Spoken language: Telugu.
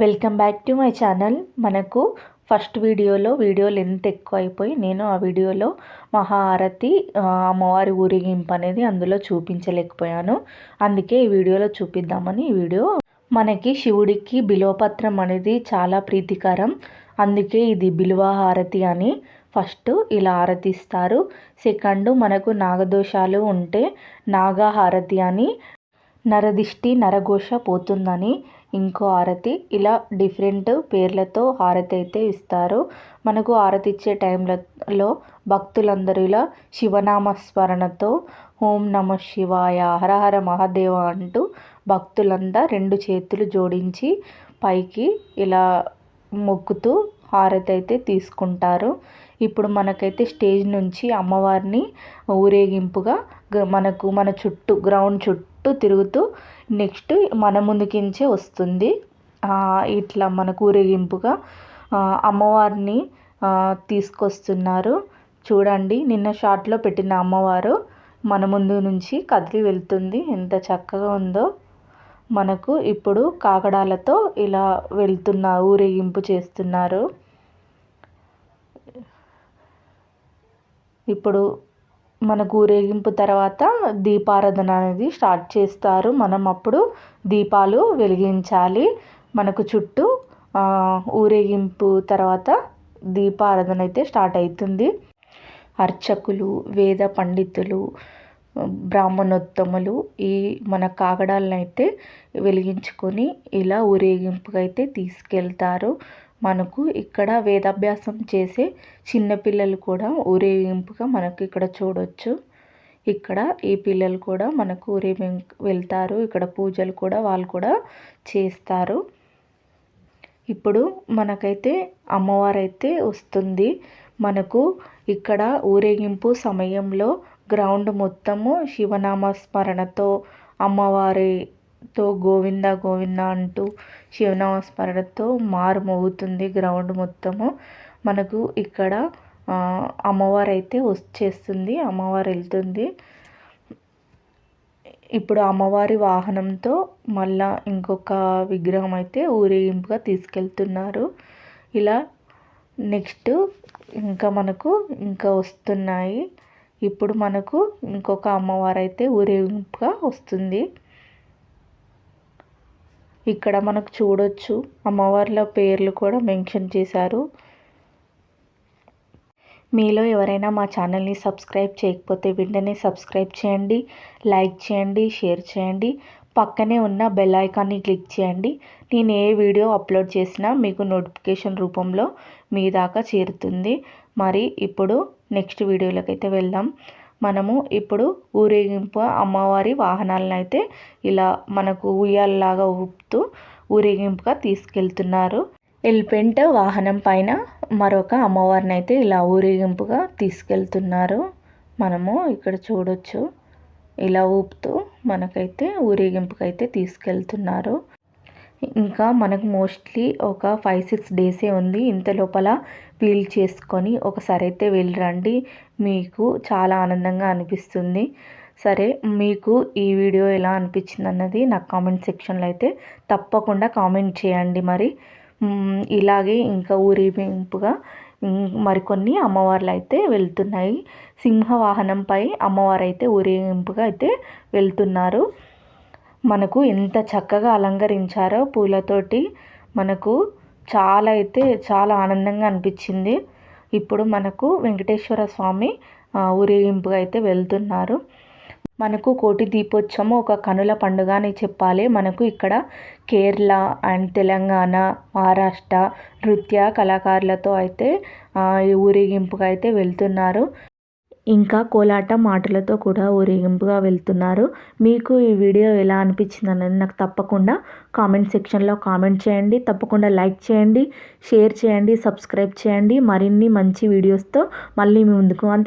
Welcome back to my channel. మనకు ఫస్ట్ వీడియోలో వీడియో లెంత్ ఎక్కువ అయిపోయి నేను ఆ వీడియోలో మహారతి అమ్మవారి ఊరేగింపు అనేది అందులో చూపించలేకపోయాను. అందుకే ఈ వీడియోలో చూపిద్దామని ఈ వీడియో. మనకి శివుడికి బిలోపత్రం అనేది చాలా ప్రీతికరం. అందుకే ఇది బిలువ హారతి అని ఫస్ట్ ఇలా హారతిస్తారు సెకండ్ మనకు నాగదోషాలు ఉంటే నాగహారతి అని నరదిష్టి నరఘోష పోతుందని ఇంకో హారతి. ఇలా డిఫరెంట్ పేర్లతో హారతి అయితే ఇస్తారు. మనకు హారతి ఇచ్చే టైంలలో భక్తులందరూ ఇలా శివనామస్మరణతో ఓం నమ శివాయ హరహర మహాదేవ అంటూ భక్తులంతా రెండు చేతులు జోడించి పైకి ఇలా మొక్కుతూ హారతి అయితే తీసుకుంటారు. ఇప్పుడు మనకైతే స్టేజ్ నుంచి అమ్మవారిని ఊరేగింపుగా మనకు మన చుట్టూ గ్రౌండ్ చుట్టూ తిరుగుతూ నెక్స్ట్ మన ముందుకించే వస్తుంది. ఇట్లా మనకు ఊరేగింపుగా అమ్మవారిని తీసుకొస్తున్నారు. చూడండి నిన్న షార్ట్లో పెట్టిన అమ్మవారు మన ముందు నుంచి కదిలి వెళ్తుంది. ఎంత చక్కగా ఉందో. మనకు ఇప్పుడు కాకడాలతో ఇలా వెళ్తున్న ఊరేగింపు చేస్తున్నారు. ఇప్పుడు మనకు ఊరేగింపు తర్వాత దీపారాధన అనేది స్టార్ట్ చేస్తారు. మనం అప్పుడు దీపాలు వెలిగించాలి. మనకు చుట్టూ ఊరేగింపు తర్వాత దీపారాధన అయితే స్టార్ట్ అవుతుంది. అర్చకులు వేద పండితులు బ్రాహ్మణోత్తములు ఈ మన కాగడాలను అయితే వెలిగించుకొని ఇలా ఊరేగింపుగా అయితే తీసుకెళ్తారు. మనకు ఇక్కడ వేదాభ్యాసం చేసే చిన్నపిల్లలు కూడా ఊరేగింపుగా మనకు ఇక్కడ చూడొచ్చు. ఇక్కడ ఈ పిల్లలు కూడా మనకు ఊరేగింపు వెళ్తారు. ఇక్కడ పూజలు కూడా వాళ్ళు కూడా చేస్తారు. ఇప్పుడు మనకైతే అమ్మవారు అయితే వస్తుంది. మనకు ఇక్కడ ఊరేగింపు సమయంలో గ్రౌండ్ మొత్తము శివనామ స్మరణతో అమ్మవారి తో గోవింద గోవింద అంటూ శివనామస్మరణతో మారుమోగుతుంది గ్రౌండ్ మొత్తము. మనకు ఇక్కడ అమ్మవారు అయితే వచ్చేస్తుంది అమ్మవారు వెళ్తుంది. ఇప్పుడు అమ్మవారి వాహనంతో మళ్ళా ఇంకొక విగ్రహం అయితే ఊరేగింపుగా తీసుకెళ్తున్నారు. ఇలా నెక్స్ట్ ఇంకా మనకు ఇంకా వస్తున్నాయి. ఇప్పుడు మనకు ఇంకొక అమ్మవారు అయితే ఊరేగింపుగా వస్తుంది. ఇక్కడ మనకు చూడొచ్చు అమ్మవార్ల పేర్లు కూడా మెన్షన్ చేశారు. మీలో ఎవరైనా మా ఛానల్ని సబ్స్క్రైబ్ చేయకపోతే వెంటనే సబ్స్క్రైబ్ చేయండి లైక్ చేయండి షేర్ చేయండి పక్కనే ఉన్న బెల్ ఐకాన్ని క్లిక్ చేయండి. నేను ఏ వీడియో అప్లోడ్ చేసినా మీకు నోటిఫికేషన్ రూపంలో మీ దాకా చేరుతుంది. మరి ఇప్పుడు నెక్స్ట్ వీడియోలోకి అయితే వెళ్దాం. మనము ఇప్పుడు ఊరేగింపు అమ్మవారి వాహనాలను అయితే ఇలా మనకు ఉయ్యాలలాగా ఊపుతూ ఊరేగింపుగా తీసుకెళ్తున్నారు. ఎలిఫెంట్ వాహనం పైన మరొక అమ్మవారిని అయితే ఇలా ఊరేగింపుగా తీసుకెళ్తున్నారు. మనము ఇక్కడ చూడొచ్చు. ఇలా ఊపుతూ మనకైతే ఊరేగింపుకైతే తీసుకెళ్తున్నారు. ఇంకా మనకు మోస్ట్లీ ఒక ఫైవ్ సిక్స్ డేసే ఉంది. ఇంత లోపల ఫీల్ చేసుకొని ఒకసారి అయితే వెళ్ళరండి. మీకు చాలా ఆనందంగా అనిపిస్తుంది. సరే మీకు ఈ వీడియో ఎలా అనిపించింది అన్నది నాకు కామెంట్ సెక్షన్లో అయితే తప్పకుండా కామెంట్ చేయండి మరి. ఇలాగే ఇంకా ఊరేగింపుగా మరికొన్ని అమ్మవార్లు అయితే వెళ్తున్నాయి. సింహవాహనంపై అమ్మవారు అయితే ఊరేగింపుగా అయితే వెళ్తున్నారు. మనకు ఎంత చక్కగా అలంకరించారో పూలతోటి మనకు చాలా అయితే చాలా ఆనందంగా అనిపించింది. ఇప్పుడు మనకు వెంకటేశ్వర స్వామి ఊరేగింపుగా అయితే వెళ్తున్నారు. మనకు కోటి దీపోత్సవం ఒక కనుల పండుగ అని చెప్పాలి. మనకు ఇక్కడ కేరళ అండ్ తెలంగాణ మహారాష్ట్ర నృత్య కళాకారులతో అయితే ఊరేగింపుగా అయితే వెళ్తున్నారు. ఇంకా కోలాటం మాటలతో కూడా ఊరేగింపుగా వెళ్తున్నారు. మీకు ఈ వీడియో ఎలా అనిపించింది అనేది నాకు తప్పకుండా కామెంట్ సెక్షన్లో కామెంట్ చేయండి. తప్పకుండా లైక్ చేయండి షేర్ చేయండి సబ్స్క్రైబ్ చేయండి. మరిన్ని మంచి వీడియోస్తో మళ్ళీ మీ ముందుకు. అంత